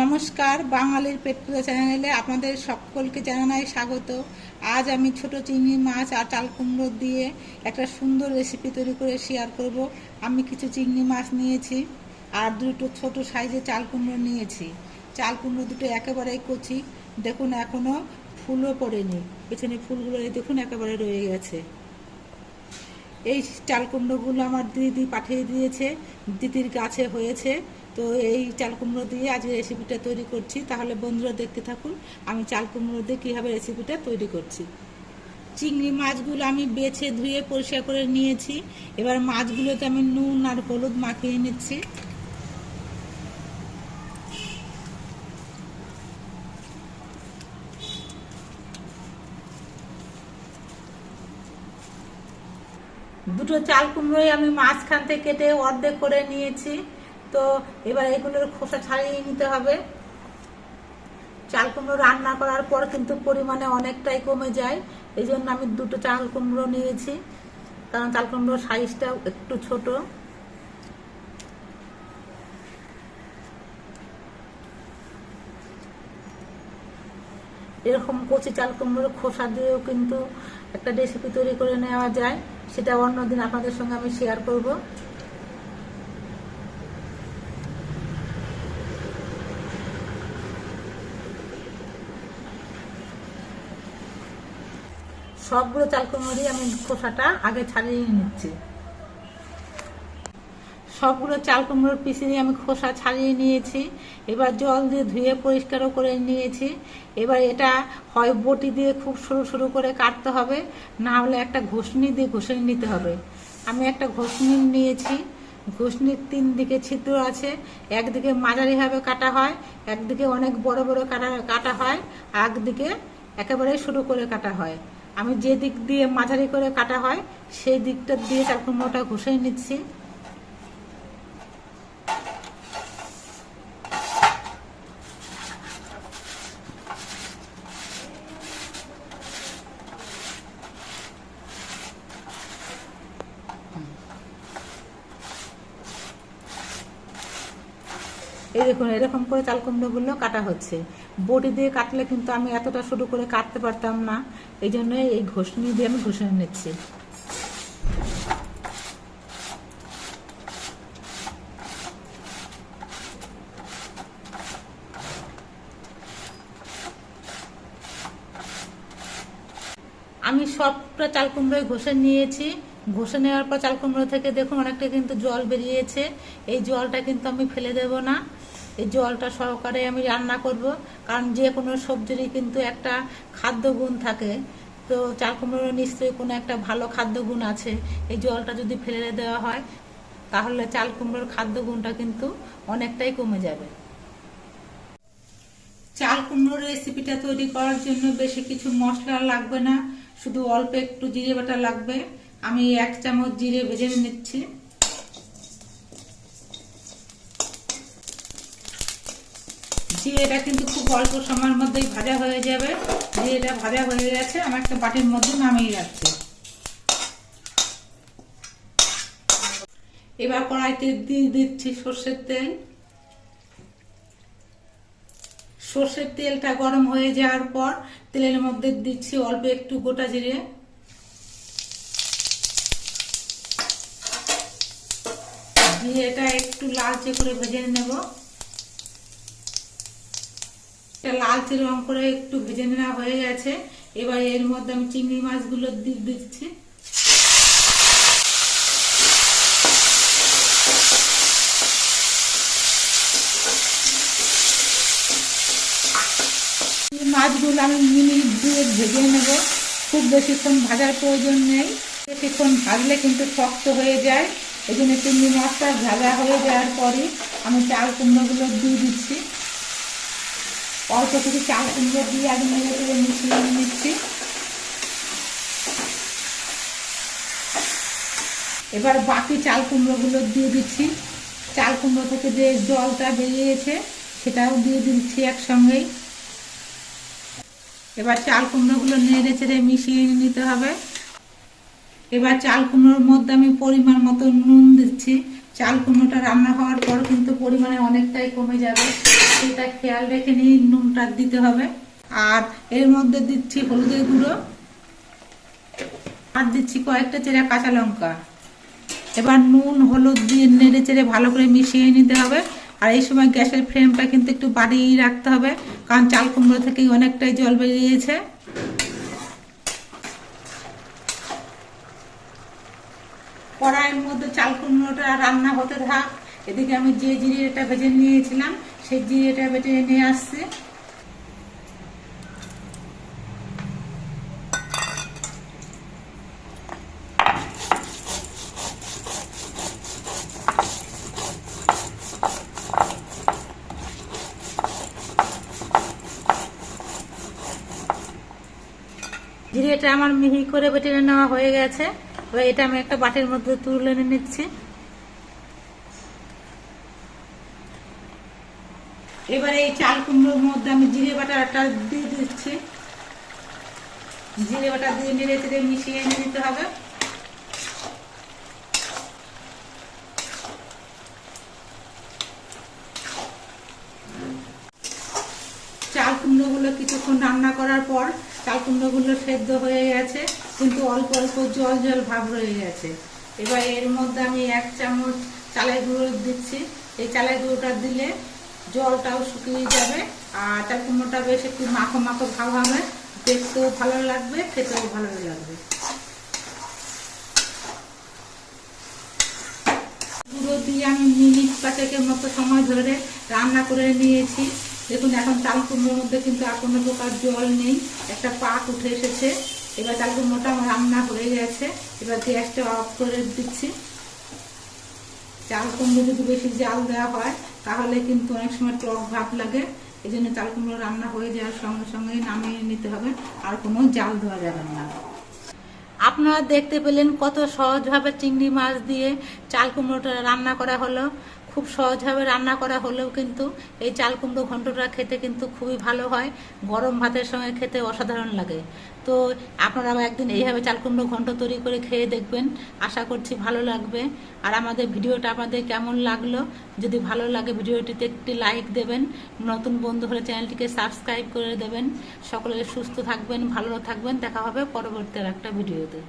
নমস্কার, বাঙালির পেট চ্যানেলে আপনাদের সকলকে জানাই স্বাগত। আজ আমি ছোট চিংড়ি মাছ আর চাল কুমড়ো দিয়ে একটা সুন্দর রেসিপি তৈরি করে শেয়ার করব। আমি কিছু চিংড়ি মাছ নিয়েছি আর দুটো ছোট সাইজের চাল কুমড়ো নিয়েছি। চাল কুমড়ো দুটো একেবারেই কচি। দেখুন এখনও ফুলও পড়েনি। পেছনে ফুলগুলো দেখুন, একেবারে রয়ে গেছে। এই চাল কুমড়োগুলো আমার দিদি পাঠিয়ে দিয়েছে। দিদির গাছে হয়েছে। তো এই চাল কুমড়ো দিয়ে আজকে রেসিপিটা তৈরি করছি। তাহলে বন্ধুরা দেখতে থাকুন, আমি চাল কুমড়ো দিয়ে কীভাবে রেসিপিটা তৈরি করছি। চিংড়ি মাছগুলো আমি বেছে ধুয়ে পরিষ্কার করে নিয়েছি। এবার মাছগুলোতে আমি নুন আর হলুদ মাখিয়ে নিচ্ছি। দুটো চাল কুমড়োই আমি মাঝখান থেকে কেটে অর্ধেক করে নিয়েছি। তো এবার এগুলোর খোসা ছাড়িয়ে নিতে হবে। চাল কুমড়ো রান্না করার পর কিন্তু পরিমাণে অনেকটাই কমে যায়। এই জন্য আমি দুটো চাল কুমড়ো নিয়েছি। কারণ চাল কুমড়োর সাইজটা একটু ছোট। এরকম কচি চাল কুমড়োর খোসা দিয়েও কিন্তু একটা রেসিপি তৈরি করে নেওয়া যায়। সেটা অন্যদিন আপনাদের সঙ্গে আমি শেয়ার করব। সবগুলো চাল কুমড়ো দিয়ে আমি খোসাটা আগে ছাড়িয়ে নিচ্ছি। সবগুলো চাল কুমড়োর পিসি দিয়ে আমি খোসা ছাড়িয়ে নিয়েছি। এবার জল দিয়ে ধুয়ে পরিষ্কারও করে নিয়েছি। এবার এটা হয় বটি দিয়ে খুব সরু সরু করে কাটতে হবে। না হলে একটা ঘষনি দিয়ে ঘষে নিতে হবে। আমি একটা ঘষনি নিয়েছি। ঘষনির তিন দিকে ছিদ্র আছে। একদিকে মাঝারিভাবে কাটা হয়, একদিকে অনেক বড় বড় কাটা কাটা হয় একদিকে একেবারে শুরু করে কাটা হয়। আমি যে দিক দিয়ে মাঝারি করে কাটা হয়, সেই দিকটা দিয়ে তারপর মোটা ঘষে নিচ্ছি। এই দেখুন, এরকম করে চাল কুমড়োগুলো কাটা হচ্ছে। বটি দিয়ে কাটলে কিন্তু আমি এতটা শুরু করে কাটতে পারতাম না, এই জন্য এই ঘষনি দিয়ে আমি ঘষে নিচ্ছি। আমি সবটা চাল কুমড়োয় ঘষে নিয়েছি। ঘষে নেওয়ার পর চাল কুমড়ো থেকে দেখুন অনেকটা কিন্তু জল বেরিয়েছে। এই জলটা কিন্তু আমি ফেলে দেব না। এই জলটা সহকারে আমি রান্না করব, কারণ যে কোনো সবজিরই কিন্তু একটা খাদ্য গুণ থাকে। তো চাল কুমড়োর নিশ্চয়ই কোনো একটা ভালো খাদ্য গুণ আছে। এই জলটা যদি ফেলে দেওয়া হয়, তাহলে চাল কুমড়োর খাদ্য গুণটা কিন্তু অনেকটাই কমে যাবে। চাল কুমড়োর রেসিপিটা তৈরি করার জন্য বেশি কিছু মশলা লাগবে না, শুধু অল্প একটু জিরে বাটা লাগবে। আমি এক চামচ জিরে ভেজে নিচ্ছি। জিরেটা কিন্তু খুব অল্প সময়ের মধ্যেই ভাজা হয়ে যাবে। জিরেটা ভাজা হয়ে গেছে আমি একটা বাটির মধ্যে নামিয়ে রাখছি। এবার কড়াইতে দিয়ে দিচ্ছি সর্ষের তেল। সর্ষের তেলটা গরম হয়ে যাওয়ার পর তেলের মধ্যে দিচ্ছি অল্প একটু গোটা জিরে। দিয়ে এটা একটু লালচে করে ভেজে নেব। এটা লালচে রং করে একটু ভেজে নেওয়া হয়ে গেছে। এবার এর মধ্যে আমি চিংড়ি মাছগুলো দিচ্ছি। মাছগুলো আমি মিনিট দিয়ে ভেজে নেব। খুব বেশিক্ষণ ভাজার প্রয়োজন নেই। বেশিক্ষণ ভাজলে কিন্তু শক্ত হয়ে যায়। এই জন্য চিংড়ি মাছটা ভাজা হয়ে যাওয়ার পরে আমি চাল কুমড়োগুলো দিয়ে দিচ্ছি। অল্প কিছু চাল কুমড়ো দিয়ে আগে নেড়ে করে মিশিয়ে নিচ্ছি। এবার বাকি চাল কুমড়োগুলো দিয়ে দিচ্ছি। চাল কুমড়ো থেকে যে জলটা বেরিয়েছে, সেটাও দিয়ে দিচ্ছি একসঙ্গেই। এবার চাল কুমড়োগুলো নেড়ে চেড়ে মিশিয়ে নিতে হবে। এবার চাল কুমড়োর মধ্যে আমি পরিমাণ মতো নুন দিচ্ছি। চাল কুমড়োটা রান্না হওয়ার পর কিন্তু পরিমাণে অনেকটাই কমে যাবে। সেটা খেয়াল রেখে নিয়ে নুনটা দিতে হবে। আর এর মধ্যে দিচ্ছি হলুদের গুঁড়ো। আর দিচ্ছি কয়েকটা চেরা কাঁচা লঙ্কা। এবার নুন, হলুদ দিয়ে নেড়ে চেড়ে ভালো করে মিশিয়ে নিতে হবে। আর এই সময় গ্যাসের ফ্লেমটা কিন্তু একটু বাড়িয়েই রাখতে হবে। কারণ চাল কুমড়ো থেকেই অনেকটাই জল বেরিয়েছে। কড়াইয়ের মধ্যে চাল কুমড়োটা রান্না হতে থাক। এদিকে আমি যে জিরেটা ভেজে নিয়েছিলাম, সেই জিরেটা বেটে নিয়ে আসছে। জিরেটা আমার মিহি করে বেটে নেওয়া হয়ে গেছে। এটা আমি একটা বাটির মধ্যে তুলে নিচ্ছি। এবারে এই চাল কুমড়োর মধ্যে আমি জিরে বাটাটা দিয়ে দিচ্ছি। জিরে বাটা দিয়ে নেড়ে চেড়ে মিশিয়ে নিতে হবে। চাল কুমড়োগুলো কিছুক্ষণ রান্না করার পর চাল কুমড়োগুলো সেদ্ধ হয়ে গেছে। কিন্তু অল্প অল্প জল জল ভাব রয়ে গেছে। এবার এর মধ্যে আমি এক চামচ চালের গুঁড়ো দিচ্ছি। এই চালের গুঁড়োটা দিলে জলটাও শুকিয়ে যাবে আর চাল কুমড়োটা বেশ একটু মাখো মাখো ভাব হবে। দেখতেও ভালো লাগবে, খেতেও ভালো লাগবে। গুঁড়ো দিয়ে আমি মিনিট পাঁচেকের মতো সময় ধরে রান্না করে নিয়েছি। দেখুন, এখন চাল কুমড়োর মধ্যে কিন্তু আর কোনো প্রকার জল নেই। একটা পাক উঠে এসেছে। এবার কুমড়োটা আমার রান্না হয়ে গেছে। এবার গ্যাসটা অফ করে দিচ্ছি। চাল কুমড়ো যদি বেশি জাল দেওয়া হয়, তাহলে কিন্তু অনেক সময় টক ভাব লাগে। এই জন্য চাল কুমড়ো রান্না হয়ে যাওয়ার সঙ্গে সঙ্গে নামিয়ে নিতে হবে। আর কোনো জাল দেওয়া যাবে না। আপনারা দেখতে পেলেন কত সহজভাবে চিংড়ি মাছ দিয়ে চাল কুমড়োটা রান্না করা হলো। খুব সহজভাবে রান্না করা হলেও কিন্তু এই চাল কুমড়ো ঘন্টটা খেতে কিন্তু খুবই ভালো হয়। গরম ভাতের সঙ্গে খেতে অসাধারণ লাগে। তো আপনারা একদিন এইভাবে চালকুমড়ো ঘন্ট তৈরি করে খেয়ে দেখবেন। আশা করছি ভালো লাগবে। আর আমাদের ভিডিওটা আপনাদের কেমন লাগল? যদি ভালো লাগে ভিডিওটিতে একটি লাইক দেবেন। নতুন বন্ধু হলে চ্যানেলটিকে সাবস্ক্রাইব করে দেবেন। সকলে সুস্থ থাকবেন, ভালো থাকবেন। দেখা হবে পরবর্তী একটা ভিডিওতে।